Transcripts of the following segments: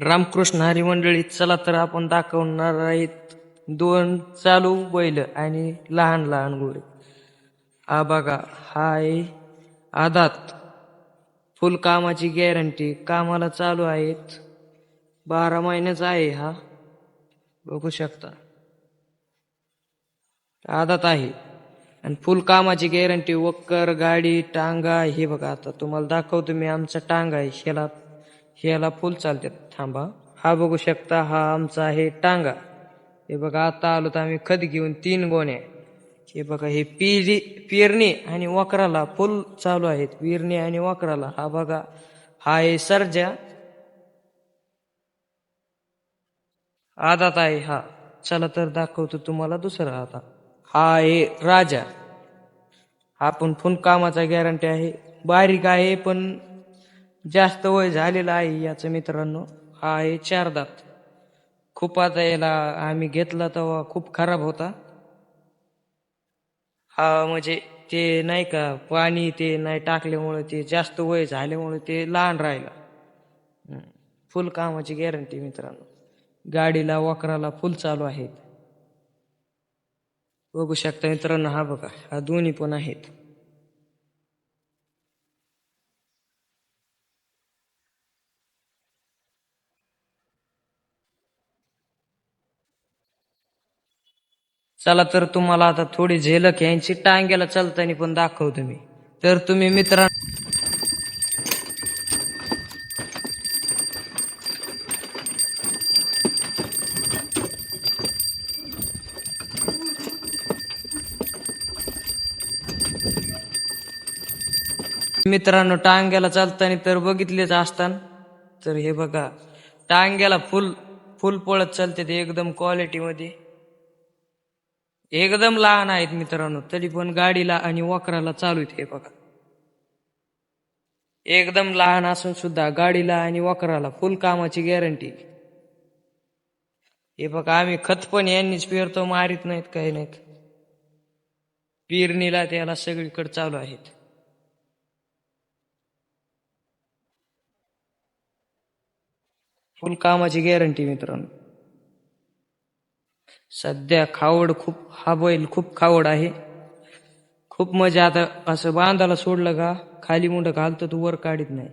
रामकृष्ण हरी मंडळी चला तर आपण दाखवणार आहेत दोन चालू बैल आणि लहान लहान घोडे हा बघा हा आहे आदात. फुल कामाची गॅरंटी कामाला चालू आहेत. बारा महिन्याचा आहे हा. बघू शकता. आदात आहे. आणि फुल कामाची गॅरंटी वक्कर गाडी टांगा हे बघा आता तुम्हाला दाखवतो मी आमचा टांगा आहे शेला ह्याला फुल चालतात. थांबा. हा बघू शकता हा आमचा आहे टांगा. हे बघा आता आलो तर आम्ही खत घेऊन तीन गोण्या. हे बघा हे पिरी पेरणी आणि वक्राला फुल चालू आहेत. पेरणी आणि वक्राला. हा बघा हा आहे सर्जा. आदात आहे हा. चला तर दाखवतो तुम्हाला दुसरा आता. हा आहे राजा. हा पण फुल कामाचा गॅरंटी आहे. बारीक आहे पण जास्त वय झालेलं आहे याचं मित्रांनो. हा आहे चार दात. खूप आता याला आम्ही घेतला तेव्हा खूप खराब होता. हा म्हणजे ते नाही का पाणी ते नाही टाकल्यामुळे ते जास्त वय झाल्यामुळे ते लहान राहिला. फुल कामाची गॅरंटी मित्रांनो. गाडीला वकराला फुल चालू आहेत. बघू शकता मित्रांनो हा बघा हा दोन्ही पण आहेत. चला तर तुम्हाला आता थोडी झेलक यांची टांग्याला चालताना पण दाखवतो मी तर तुम्ही मित्रांनो मित्रांनो टांग्याला चालताना तर बघितलेच असताना. तर हे बघा टांग्याला फुल फुल पळत चालते ते एकदम क्वालिटीमध्ये एकदम लहान आहेत मित्रांनो तरी पण गाडीला आणि वक्राला चालू आहेत हे बघा. एकदम लहान असून सुद्धा गाडीला आणि वक्राला फुल कामाची गॅरंटी हे बघा आम्ही खत पण यांनीच पेरतो मारित नाहीत काही नाहीत. पेरणीला त्याला सगळीकडे चालू आहेत. फुल कामाची गॅरंटी मित्रांनो. सध्या खावड खूप हा बैल खूप खावड आहे. खूप मजा आता असं बांधाला सोडलं का खाली मुंड घालतो तू वर काढीत नाही.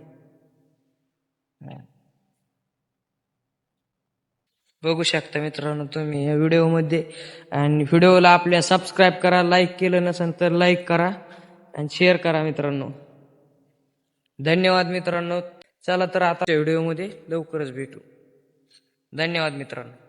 बघू शकता मित्रांनो तुम्ही या व्हिडिओमध्ये. आणि व्हिडिओला आपल्या सबस्क्राईब करा लाईक केलं नसेल तर लाईक करा आणि शेअर करा मित्रांनो. धन्यवाद मित्रांनो. चला तर आता व्हिडिओमध्ये लवकरच भेटू. धन्यवाद मित्रांनो.